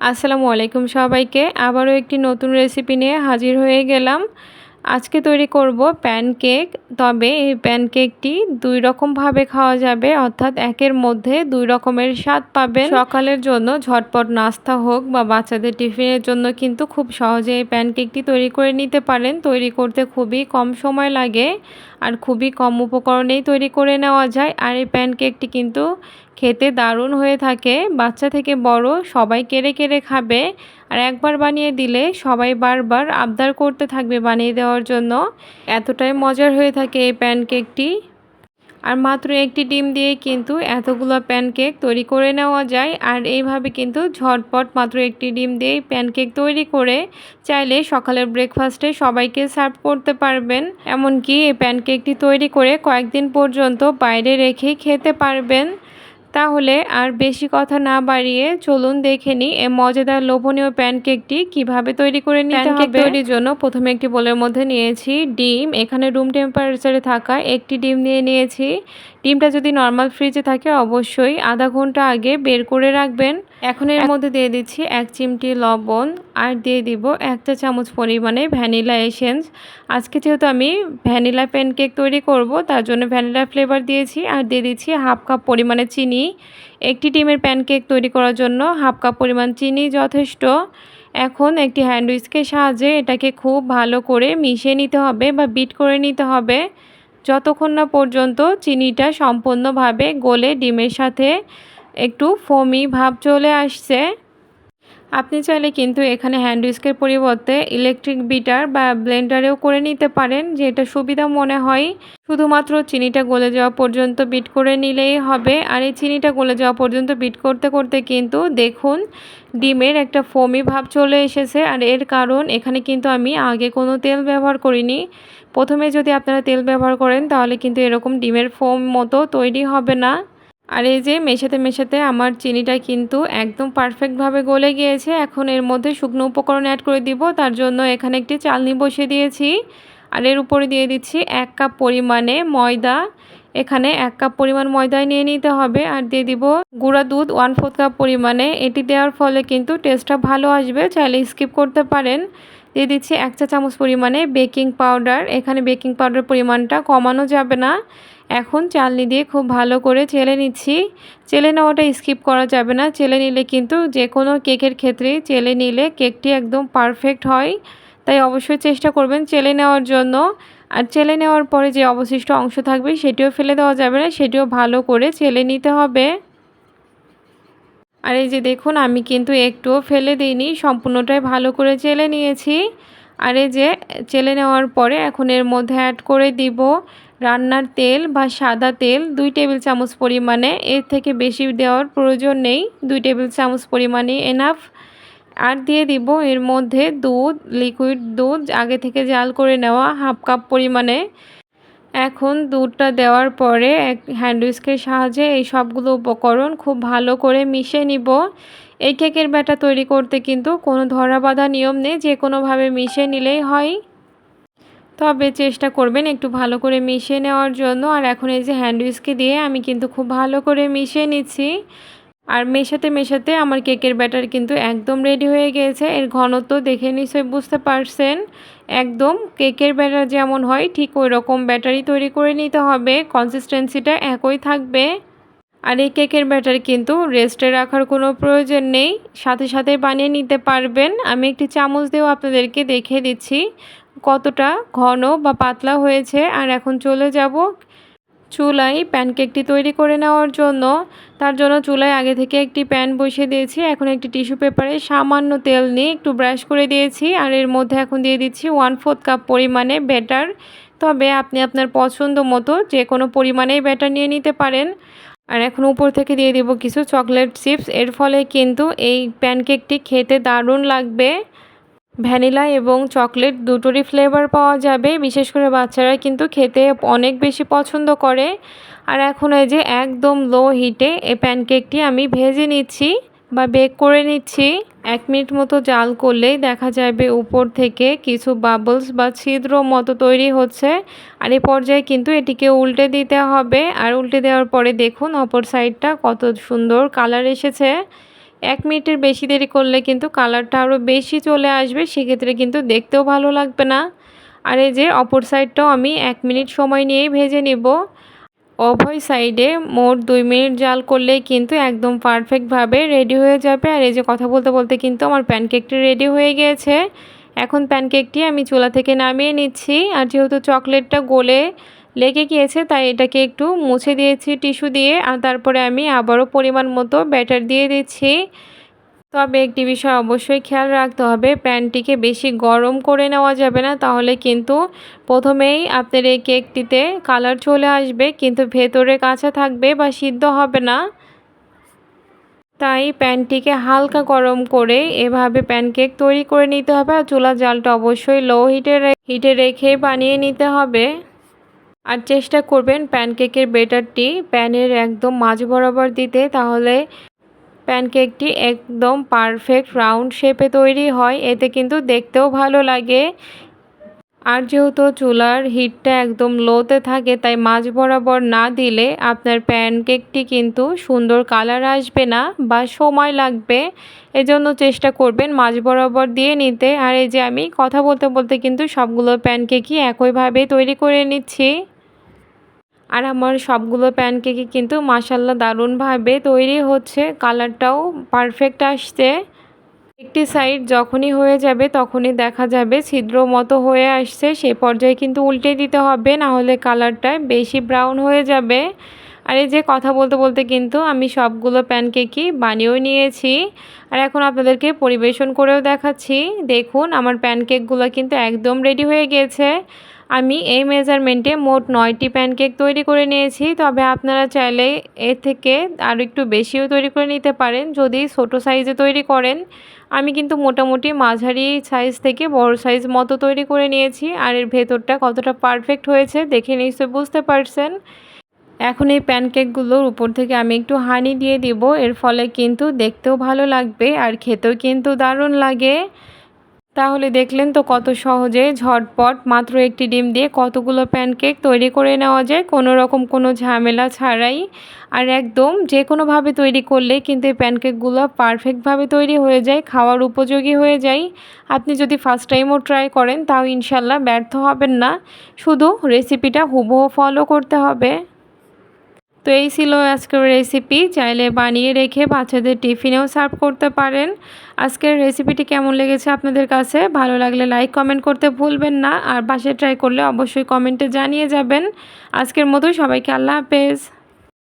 আসসালামু আলাইকুম সবাইকে। আবারও একটি নতুন রেসিপি নিয়ে হাজির হয়ে গেলাম। আজকে তৈরি করব প্যানকেক তবে এই প্যানকেকটি দুই রকমভাবে খাওয়া যাবে, অর্থাৎ একের মধ্যে দুই রকমের স্বাদ পাবেন। সকালের জন্য ঝটপট নাস্তা হোক বা বাচ্চাদের টিফিনের জন্য কিন্তু খুব সহজে এই প্যানকেকটি তৈরি করে নিতে পারেন। তৈরি করতে খুবই কম সময় লাগে আর খুবই কম উপকরণেই তৈরি করে নেওয়া যায়। আর এই প্যানকেকটি কিন্তু খেতে দারুণ হয়ে থাকে। বাচ্চা থেকে বড় সবাই কেড়ে কেড়ে খাবে আর একবার বানিয়ে দিলে সবাই বারবার আবদার করতে থাকবে বানিয়ে দেওয়ার জন্য। এতটাই মজার হয়ে থাকে এই প্যানকেকটি। আর মাত্র একটি ডিম দিয়ে কিন্তু এতগুলো প্যানকেক তৈরি করে নেওয়া যায়। আর এইভাবে কিন্তু ঝটপট মাত্র একটি ডিম দিয়ে প্যানকেক তৈরি করে চাইলে সকালের ব্রেকফাস্টে সবাইকে সার্ভ করতে পারবেন। এমনকি এই প্যানকেকটি তৈরি করে কয়েকদিন পর্যন্ত বাইরে রেখে খেতে পারবেন। তাহলে আর বেশি কথা না বাড়িয়ে চলুন দেখে নিই এই মজাদার লোভনীয় প্যানকেকটি কীভাবে তৈরি করে নিতে হবে। তৈরির জন্য প্রথমে একটি বোলের মধ্যে নিয়েছি ডিম। এখানে রুম টেম্পারেচারে থাকা একটি ডিম নিয়ে নিয়েছি। ডিমটা যদি নর্মাল ফ্রিজে থাকে, অবশ্যই আধা ঘণ্টা আগে বের করে রাখবেন। এখন এর মধ্যে দিয়ে দিচ্ছি এক চিমটি লবণ আর দিয়ে দিব একটা চামচ পরিমাণে ভ্যানিলা এসেন্স। আজকে যেহেতু আমি ভ্যানিলা প্যানকেক তৈরি করব, তার জন্য ভ্যানিলা ফ্লেভার দিয়েছি আর দিয়ে দিচ্ছি হাফ কাপ পরিমাণে চিনি। একটি ডিমের প্যানকেক তৈরি করার জন্য হাফ কাপ পরিমাণ চিনি যথেষ্ট। এখন একটি হ্যান্ড উইস্কের সাহায্যে এটাকে খুব ভালো করে মিশিয়ে নিতে হবে বা বিট করে নিতে হবে। যতক্ষণ না পর্যন্ত চিনিটা সম্পূর্ণভাবে গলে ডিমের সাথে একটু ফোমি ভাব চলে আসছে আপনি চাইলে কিন্তু এখানে হ্যান্ড উইস্কের পরিবর্তে ইলেকট্রিক বিটার বা ব্লেন্ডারেও করে নিতে পারেন, যেটা সুবিধা মনে হয়। শুধুমাত্র চিনিটা গলে যাওয়া পর্যন্ত বিট করে নিলেই হবে। আর এই চিনিটা গলে যাওয়া পর্যন্ত বিট করতে করতে কিন্তু দেখুন, ডিমের একটা ফমি ভাব চলে এসেছে। আর এর কারণ, এখানে কিন্তু আমি আগে কোনো তেল ব্যবহার করিনি। প্রথমে যদি আপনারা তেল ব্যবহার করেন, তাহলে কিন্তু এরকম ডিমের ফোম মতো তৈরি হবে না। আর এই যে মেশাতে মেশাতে আমার চিনিটা কিন্তু একদম পারফেক্টভাবে গলে গিয়েছে। এখন এর মধ্যে শুকনো উপকরণ অ্যাড করে দিব। তার জন্য এখানে একটি চালনি বসিয়ে দিয়েছি। আর এর উপরে দিয়ে দিচ্ছি এক কাপ পরিমাণে ময়দা। এখানে এক কাপ পরিমাণ ময়দায় নিয়ে নিতে হবে। আর দিয়ে দিব গুঁড়া দুধ ওয়ান ফোর্থ কাপ পরিমাণে। এটি দেওয়ার ফলে কিন্তু টেস্টটা ভালো আসবে। চাইলে স্কিপ করতে পারেন। দিয়ে দিচ্ছি এক চা চামচ পরিমাণে বেকিং পাউডার এখানে বেকিং পাউডার পরিমাণটা কমানো যাবে না। এখন চালনি দিয়ে খুব ভালো করে চেলে নিচ্ছি। চেলে নেওয়াটা স্কিপ করা যাবে না। চেলে নিলে কিন্তু যে কোনো কেকের ক্ষেত্রেই চেলে নিলে কেকটি একদম পারফেক্ট হয়। তাই অবশ্যই চেষ্টা করবেন চেলে নেওয়ার জন্য। আর চেলে নেওয়ার পরে যে অবশিষ্ট অংশ থাকবে সেটিও ফেলে দেওয়া যাবে না, সেটিও ভালো করে চেলে নিতে হবে। আর এই যে দেখুন, আমি কিন্তু একটুও ফেলে দিইনি, সম্পূর্ণটাই ভালো করে চেলে নিয়েছি। আর এই যে, চেলে নেওয়ার পরে এখন এর মধ্যে অ্যাড করে দিব। রান্নার তেল বা সাদা তেল দুই টেবিল চামচ পরিমাণে, এর থেকে বেশি দেওয়ার প্রয়োজন নেই। দুই টেবিল চামচ পরিমাণে এনাফ আর দিয়ে দিব এর মধ্যে দুধ লিকুইড দুধ, আগে থেকে জাল করে নেওয়া হাফ কাপ পরিমাণে। এখন দুধটা দেওয়ার পরে এক হ্যান্ড উইস্কের সাহায্যে এই সবগুলো উপকরণ খুব ভালো করে মিশিয়ে নিব। এই কেকের ব্যাটা তৈরি করতে কিন্তু কোনো ধরা বাঁধা নিয়ম নেই, যে কোনোভাবে মিশিয়ে নিলেই হয়। তবে চেষ্টা করবেন একটু ভালো করে মিশিয়ে নেওয়ার জন্য। আর এখন এই যে হ্যান্ড দিয়ে আমি কিন্তু খুব ভালো করে মিশিয়ে নিচ্ছি। আর মেশাতে মেশাতে আমার কেকের ব্যাটার কিন্তু একদম রেডি হয়ে গিয়েছে এর ঘনত্ব দেখে নিশ্চয়ই বুঝতে পারছেন। একদম কেকের ব্যাটার যেমন হয়, ঠিক ওই রকম ব্যাটারি তৈরি করে নিতে হবে। কনসিস্টেন্সিটা একই থাকবে। আর এই কেকের ব্যাটার কিন্তু রেস্টে রাখার কোনো প্রয়োজন নেই। সাথে সাথে বানিয়ে নিতে পারবেন। আমি একটি চামচ দিয়েও আপনাদেরকে দেখিয়ে দিচ্ছি। কতটা ঘন বা পাতলা হয়েছে আর এখন চলে যাব চুলায় প্যানকেকটি তৈরি করে নেওয়ার জন্য। তার জন্য চুলায় আগে থেকে একটি প্যান বসিয়ে দিয়েছি। এখন একটি টিস্যু পেপারে সামান্য তেল নিয়ে একটু ব্রাশ করে দিয়েছি আর এর মধ্যে এখন দিয়ে দিচ্ছি ওয়ান ফোর্থ কাপ পরিমাণে ব্যাটার। তবে আপনি আপনার পছন্দ মতো যে কোনো পরিমাণেই ব্যাটার নিয়ে নিতে পারেন। আর এখন উপর থেকে দিয়ে দিব কিছু চকলেট চিপস। এর ফলে কিন্তু এই প্যানকেকটি খেতে দারুণ লাগবে। ভ্যানিলা এবং চকলেট দুটোরই ফ্লেভার পাওয়া যাবে। বিশেষ করে বাচ্চারা কিন্তু খেতে অনেক বেশি পছন্দ করে। আর এখন এই যে একদম লো হিটে এই প্যানকেকটি আমি ভেজে নিচ্ছি বা বেক করে নিচ্ছি। এক মিনিট মতো জাল করলেই দেখা যাবে উপর থেকে কিছু বাবলস বা ছিদ্র মতো তৈরি হচ্ছে। আর এই পর্যায়ে কিন্তু এটিকে উল্টে দিতে হবে। আর উল্টে দেওয়ার পরে দেখুন, অপর সাইডটা কত সুন্দর কালার এসেছে। এক মিনিটের বেশি দেরি করলে কিন্তু কালারটা আরও বেশি চলে আসবে, সেক্ষেত্রে কিন্তু দেখতেও ভালো লাগবে না। আর এই যে অপর সাইডটাও আমি এক মিনিট সময় নিয়েই ভেজে নিব। উভয় সাইডে মোট দুই মিনিট জাল করলেই কিন্তু একদম পারফেক্টভাবে রেডি হয়ে যাবে। আর এই যে কথা বলতে বলতে কিন্তু আমার প্যানকেকটি রেডি হয়ে গিয়েছে এখন প্যানকেকটি আমি চুলা থেকে নামিয়ে নিচ্ছি। আর যেহেতু চকলেটটা গলে লেগে গিয়েছে, তাই এটাকে একটু মুছে দিয়েছি টিস্যু দিয়ে আর তারপরে আমি আবারও পরিমাণ মতো ব্যাটার দিয়ে দিচ্ছি। তবে একটি বিষয় অবশ্যই খেয়াল রাখতে হবে, প্যানটিকে বেশি গরম করে নেওয়া যাবে না, তাহলে কিন্তু প্রথমেই আপনার এই কেকটিতে কালার চলে আসবে, কিন্তু ভেতরে কাঁচা থাকবে বা সিদ্ধ হবে না। তাই প্যানটিকে হালকা গরম করে এভাবে প্যানকেক তৈরি করে নিতে হবে আর চুলা জালটা অবশ্যই লো হিটে হিটে রেখে বানিয়ে নিতে হবে। আর চেষ্টা করবেন প্যানকেকের বেটারটি প্যানের একদম মাঝ বরাবর দিতে, তাহলে প্যানকেকটি একদম পারফেক্ট রাউন্ড শেপে তৈরি হয়। এতে কিন্তু দেখতেও ভালো লাগে। আর যেহেতু চুলার হিটটা একদম লোতে থাকে, তাই মাঝ বরাবর না দিলে আপনার প্যানকেকটি কিন্তু সুন্দর কালার আসবে না বা সময় লাগবে। এজন্য চেষ্টা করবেন মাঝ বরাবর দিয়ে নিতে। আর এই যে আমি কথা বলতে বলতে কিন্তু সবগুলো প্যানকেকই একইভাবে তৈরি করে নিচ্ছি। আর আমার সবগুলো প্যানকেকই কিন্তু মাসাল্লা দারুণভাবে তৈরি হচ্ছে। কালারটাও পারফেক্ট আসছে। একটি সাইড যখনই হয়ে যাবে তখনই দেখা যাবে, ছিদ্র মতো হয়ে আসছে। সে পর্যায়ে কিন্তু উল্টে দিতে হবে না হলে কালারটা বেশি ব্রাউন হয়ে যাবে। আর এই যে কথা বলতে বলতে কিন্তু আমি সবগুলো প্যানকেকই বানিয়েও নিয়েছি। আর এখন আপনাদেরকে পরিবেশন করেও দেখাচ্ছি। দেখুন, আমার প্যানকেকগুলো কিন্তু একদম রেডি হয়ে গিয়েছে আমি এই মেজারমেন্টে মোট নয়টি প্যানকেক তৈরি করে নিয়েছি। তবে আপনারা চাইলে এর থেকে আরও একটু বেশিও তৈরি করে নিতে পারেন, যদি ছোট সাইজে তৈরি করেন। আমি কিন্তু মোটামুটি মাঝারি সাইজ থেকে বড় সাইজ মতো তৈরি করে নিয়েছি, আর এর ভেতরটা কতটা পারফেক্ট হয়েছে দেখে নিশ্চয়ই বুঝতে পারছেন। এখন এই প্যানকেকগুলোর উপর থেকে আমি একটু হানি দিয়ে দিব, এর ফলে কিন্তু দেখতেও ভালো লাগবে আর খেতেও কিন্তু দারুণ লাগে। তাহলে দেখলেন তো কত সহজে ঝটপট মাত্র একটি ডিম দিয়ে কতগুলো প্যানকেক তৈরি করে নেওয়া যায়। কোনো রকম কোনো ঝামেলা ছাড়াই। আর একদম যে কোনোভাবে তৈরি করলে কিন্তু এই প্যানকেকগুলো পারফেক্টভাবে তৈরি হয়ে যায়, খাওয়ার উপযোগী হয়ে যায়। আপনি যদি ফার্স্ট টাইমও ট্রাই করেন, তাও ইনশাল্লাহ ব্যর্থ হবেন না। শুধু রেসিপিটা হুবহু ফলো করতে হবে। তো এই ছিল আজকের রেসিপি চাইলে বানিয়ে রেখে বাচ্চাদের টিফিনেও সার্ভ করতে পারেন। আজকের রেসিপিটি কেমন লেগেছে আপনাদের কাছে? ভালো লাগলে লাইক কমেন্ট করতে ভুলবেন না। আর বাসায় ট্রাই করলে অবশ্যই কমেন্টে জানিয়ে যাবেন। আজকের মতোই সবাইকে আল্লাহ হাফেজ।